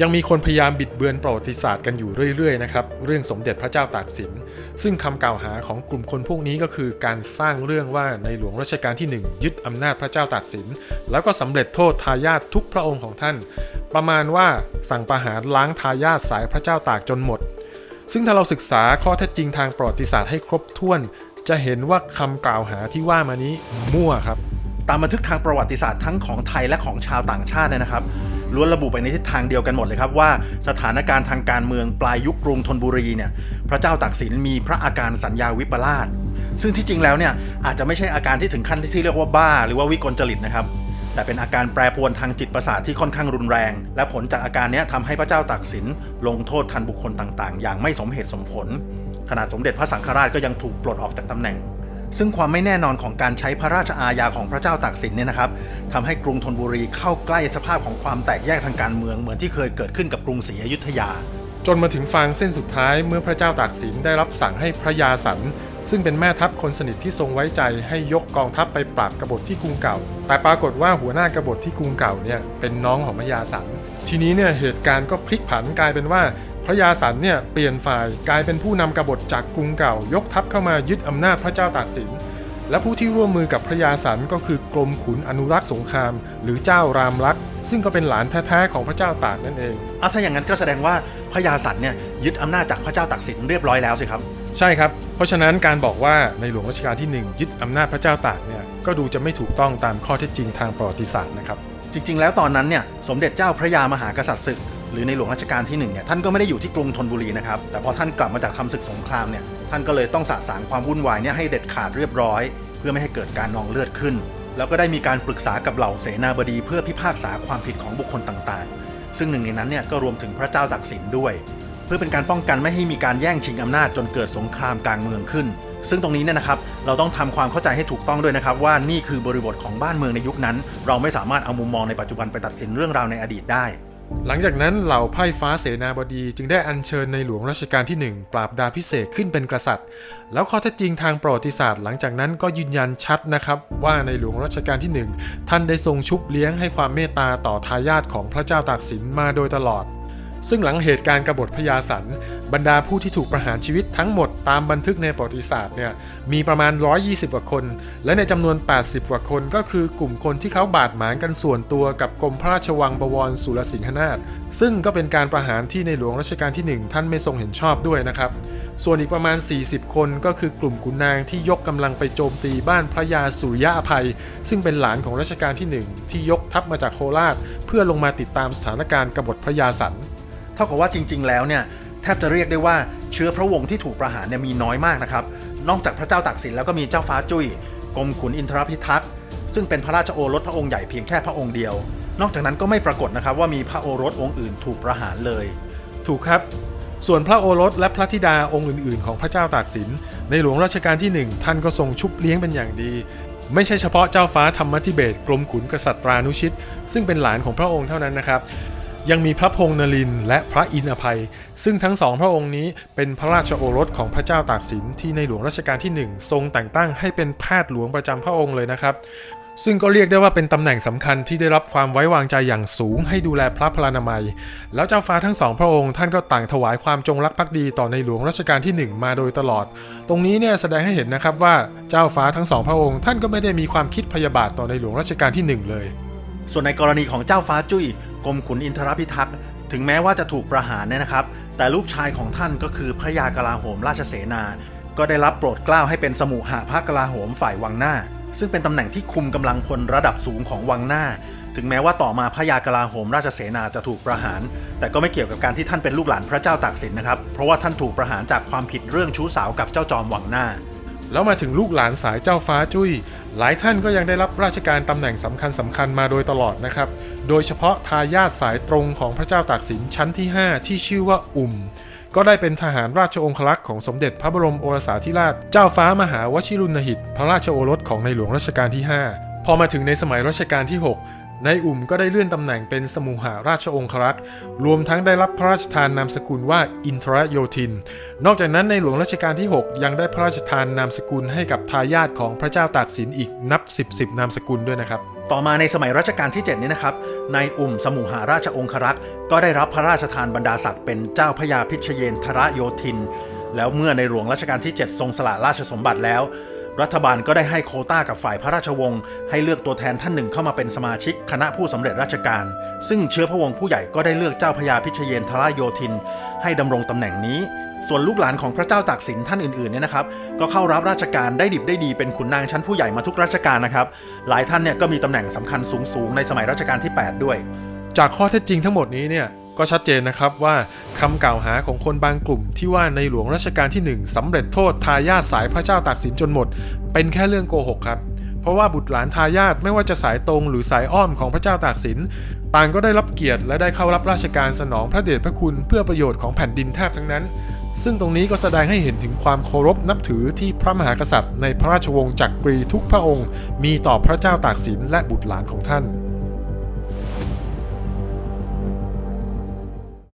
ยังมีคนพยายามบิดเบือนประวัติศาสตร์กันอยู่เรื่อยๆนะครับเรื่องสมเด็จพระเจ้าตากสิน ซึ่งคำกล่าวหาของกลุ่มคนพวกนี้ก็คือการสร้างเรื่องว่าในหลวงรัชกาลที่ 1 ยึดอำนาจพระเจ้าตากสิน แล้วก็สำเร็จโทษทายาททุกพระองค์ของท่าน ประมาณว่าสั่งประหารล้างทายาทสายพระเจ้าตากจนหมด ซึ่งถ้าเราศึกษาข้อเท็จจริงทางประวัติศาสตร์ให้ครบถ้วน จะเห็นว่าคำกล่าวหาที่ว่ามานี้มั่วครับ ตามบันทึกทางประวัติศาสตร์ทั้งของไทยและของชาวต่างชาตินะครับ ล้วนระบุไปในทิศทางเดียวกันหมดเลยครับว่าสถานการณ์ทางการเมืองปลายยุคกรุงธนบุรีเนี่ยพระเจ้าตากสินมีพระอาการสัญญาวิปลาสซึ่งที่จริงแล้วเนี่ยอาจจะไม่ใช่อาการที่ถึงขั้นที่เรียกว่าบ้า หรือว่าวิกลจริตนะครับแต่เป็นอาการแปรปรวนทางจิตประสาทที่ค่อนข้างรุนแรง และผลจากอาการนี้ทำให้พระเจ้าตากสินลงโทษทันบุคคลต่างๆ อย่างไม่สมเหตุสมผล ขนาดสมเด็จพระสังฆราชก็ยังถูกปลดออกจากตำแหน่ง ซึ่งความไม่แน่นอนของการใช้พระราชอาญาของพระเจ้าตากสินเนี่ยนะครับทำให้กรุงธนบุรีเข้าใกล้สภาพของความแตกแยกทางการเมืองเหมือนที่เคยเกิดขึ้นกับกรุงศรีอยุธยา จนมาถึงฟางเส้นสุดท้ายเมื่อพระเจ้าตากสินได้รับสั่งให้พระยาสัน ซึ่งเป็นแม่ทัพคนสนิทที่ทรงไว้ใจให้ยกกองทัพไปปราบกบฏที่กรุงเก่า แต่ปรากฏว่าหัวหน้ากบฏที่กรุงเก่าเนี่ยเป็นน้องของพระยาสัน ทีนี้เนี่ยเหตุการณ์ก็พลิกผันกลายเป็นว่า พระยาสันเนี่ยเปลี่ยนฝ่ายกลายเป็นผู้นำกบฏจากกรุงเก่ายกทัพเข้ามายึดอำนาจพระเจ้าตากสิน และผู้ที่ร่วมมือกับพระยาสันก็คือกรมขุนอนุรักษ์สงคราม หรือเจ้ารามลักษ์ซึ่งก็เป็นหลานแท้ๆของพระเจ้าตากนั่นเองเอาถ้าอย่างนั้นก็แสดงว่าพระยาสันเนี่ยยึดอำนาจจากพระเจ้าตากสินเรียบร้อยแล้วสิครับ ใช่ครับ เพราะฉะนั้นการบอกว่าในหลวงรัชกาลที่ 1 ยึดอำนาจพระเจ้าตากเนี่ยก็ดูจะไม่ถูกต้องตามข้อเท็จจริงทางประวัติศาสตร์นะครับจริงๆ แล้วตอนนั้นเนี่ยสมเด็จเจ้าพระยามหากษัตริย์ศึก หรือในหลวงรัชกาลที่หนึ่งเนี่ยท่านก็ไม่ได้อยู่ที่กรุงธนบุรีนะครับแต่พอท่านกลับมาจากทำศึกสงครามเนี่ยท่านก็เลยต้องสะสางความวุ่นวายเนี่ยให้เด็ดขาดเรียบร้อย เพื่อไม่ให้เกิดการนองเลือดขึ้น แล้วก็ได้มีการปรึกษากับเหล่าเสนาบดีเพื่อพิพากษาความผิดของบุคคลต่างๆ ซึ่งหนึ่งในนั้นเนี่ยก็รวมถึงพระเจ้าตากสินด้วย เพื่อเป็นการป้องกันไม่ให้มีการแย่งชิงอำนาจจนเกิดสงครามกลางเมืองขึ้น ซึ่งตรงนี้เนี่ยนะครับเราต้องทำความเข้าใจให้ถูกต้องด้วยนะครับว่านี่คือบริบทของบ้านเมืองในยุคนั้น เราไม่สามารถเอามุมมองในปัจจุบันไปตัดสินเรื่องราวในอดีตได้ หลังจากนั้นเหล่าไพร่ฟ้าเสนาบดีจึงได้อัญเชิญในหลวงรัชกาลที่ 1 ปราบดาพิเศษขึ้นเป็นกษัตริย์ แล้วข้อเท็จจริงทางประวัติศาสตร์ หลังจากนั้นก็ยืนยันชัดนะครับว่าในหลวงรัชกาลที่ 1 ท่านได้ทรงชุบเลี้ยงให้ความเมตตาต่อทายาทของพระเจ้าตากสินมาโดยตลอด ซึ่งหลังเหตุการณ์กบฏพญาสันบรรดาผู้ที่ถูกประหารชีวิตทั้งหมดตามบันทึกในประวัติศาสตร์เนี่ยมีประมาณ 120 กว่าคน และในจำนวน 80 กว่าคนก็คือกลุ่มคนที่เขาบาดหมางกันส่วนตัวกับกรมพระราชวังบวรสุรสิงหนาถซึ่งก็เป็นการประหารที่ในหลวงรัชกาลที่ 1 ท่านไม่ทรงเห็นชอบด้วยนะครับส่วนอีกประมาณ 40 คนก็คือกลุ่มขุนนางที่ยกกำลังไปโจมตีบ้านพระยาสุริยะอภัย ซึ่งเป็นหลานของรัชกาลที่ 1 ที่ยกทัพมาจากโคราช เพื่อลงมาติดตามสถานการณ์กบฏพระยาสัน เท่ากับว่าจริง ๆ แล้วเนี่ยแทบจะเรียกได้ว่าเชื้อพระวงศ์ที่ถูกประหารเนี่ยมีน้อยมากนะครับ นอกจากพระเจ้าตากสินแล้วก็มีเจ้าฟ้าจุ้ยกรมขุนอินทรพิทักษ์ซึ่งเป็นพระราชโอรสพระองค์ใหญ่เพียงแค่พระองค์เดียว นอกจากนั้นก็ไม่ปรากฏนะครับว่ามีพระโอรสองค์อื่นถูกประหารเลย ถูกครับ ส่วนพระโอรสและพระธิดาองค์อื่น ๆ ของพระเจ้าตากสิน ในหลวงรัชกาลที่ 1 ท่านก็ทรงชุบเลี้ยงเป็นอย่างดี ไม่ใช่เฉพาะเจ้าฟ้าธรรมธิเบศกรมขุนกษัตรานุชิต ซึ่งเป็นหลานของพระองค์เท่านั้นนะครับ ยังมีพระพงษ์นรินและพระอินอภัย ซึ่งทั้งสองพระองค์นี้เป็นพระราชโอรสของพระเจ้าตากสินที่ในหลวงรัชกาลที่ 1 ทรงแต่งตั้งให้เป็นแพทย์หลวงประจำพระองค์เลยนะครับ ซึ่งก็เรียกได้ว่าเป็นตำแหน่งสำคัญที่ได้รับความไว้วางใจอย่างสูงให้ดูแลพระพลานามัย แล้วเจ้าฟ้าทั้งสองพระองค์ท่านก็ต่างถวายความจงรักภักดีต่อในหลวงรัชกาลที่ 1 มาโดยตลอด ตรงนี้เนี่ยแสดงให้เห็นนะครับว่าเจ้าฟ้าทั้งสองพระองค์ท่านก็ไม่ได้มีความคิดพยาบาทต่อในหลวงรัชกาลที่ 1 เลยส่วนในกรณีของเจ้าฟ้าจุ้ย กรมขุนอินทรพิทักษ์ถึงแม้ว่าจะถูกประหารเนี่ยนะครับ แต่ลูกชายของท่านก็คือพระยากลาโหมราชเสนา ก็ได้รับโปรดเกล้าให้เป็นสมุหะพระกลาโหมฝ่ายวังหน้า ซึ่งเป็นตำแหน่งที่คุมกำลังพลระดับสูงของวังหน้า ถึงแม้ว่าต่อมาพระยากลาโหมราชเสนาจะถูกประหาร แต่ก็ไม่เกี่ยวกับการที่ท่านเป็นลูกหลานพระเจ้าตากสินนะครับ เพราะว่าท่านถูกประหารจากความผิดเรื่องชู้สาวกับเจ้าจอมวังหน้า แล้วมาถึงลูกหลานสายเจ้าฟ้าจุ้ย หลายท่านก็ยังได้รับราชการตำแหน่งสำคัญสำคัญมาโดยตลอดนะครับ โดยเฉพาะทายาทสายตรงของพระเจ้าตากสินชั้นที่ 5 ที่ชื่อว่าอุ่ม ก็ได้เป็นทหารราชองครักษ์ของสมเด็จพระบรมโอรสาธิราช เจ้าฟ้ามหาวชิรุณหิต พระราชโอรสของในหลวงรัชกาลที่ 5 พอมาถึงในสมัยรัชกาลที่ 6 นายอุ่มก็ได้เลื่อนตำแหน่งเป็นสมุหาราชองครักษ์ รวมทั้งได้รับพระราชทานนามสกุลว่าอินทรโยธิน นอกจากนั้นในหลวงรัชกาลที่ 6 ยังได้พระราชทานนามสกุลให้กับทายาทของพระเจ้าตากสินอีกนับ 10 10นามสกุลด้วยนะครับ ต่อมาในสมัยรัชกาลที่ 7 นี้นะครับนายอุ่มสมุหาราชองครักษ์ ก็ได้รับพระราชทานบรรดาศักดิ์เป็นเจ้าพระยาพิชเยนทรโยธิน แล้วเมื่อในหลวงรัชกาลที่ 7 ทรงสละราชสมบัติแล้ว รัฐบาลก็ได้ให้โคต้ากับฝ่ายพระราชวงศ์ให้เลือกตัวแทนท่านหนึ่งเข้ามาเป็นสมาชิกคณะผู้สำเร็จราชการ ซึ่งเชื้อพระวงศ์ผู้ใหญ่ก็ได้เลือกเจ้าพระยาพิชเยนทราโยธิน ให้ดำรงตำแหน่งนี้ ส่วนลูกหลานของพระเจ้าตากสินท่านอื่นๆเนี่ยนะครับ ก็เข้ารับราชการได้ดิบได้ดีเป็นขุนนางชั้นผู้ใหญ่มาทุกราชการนะครับ หลายท่านเนี่ยก็มีตำแหน่งสำคัญสูงๆในสมัยรัชกาลที่ 8 ด้วย จากข้อเท็จจริงทั้งหมดนี้เนี่ย ก็ชัดเจนนะครับว่าคำกล่าวหาของคนบางกลุ่มที่ว่าในหลวงรัชกาลที่ 1สำเร็จโทษทายาทสายพระเจ้าตากสินจนหมด เป็นแค่เรื่องโกหกครับ เพราะว่าบุตรหลานทายาทไม่ว่าจะสายตรงหรือสายอ้อมของพระเจ้าตากสินต่างก็ได้รับเกียรติและได้เข้ารับราชการสนองพระเดชพระคุณเพื่อประโยชน์ของแผ่นดินแทบทั้งนั้น ซึ่งตรงนี้ก็แสดงให้เห็นถึงความเคารพนับถือที่พระมหากษัตริย์ ในพระราชวงศ์จักรีทุกพระองค์ มีต่อพระเจ้าตากสินและบุตรหลานของท่าน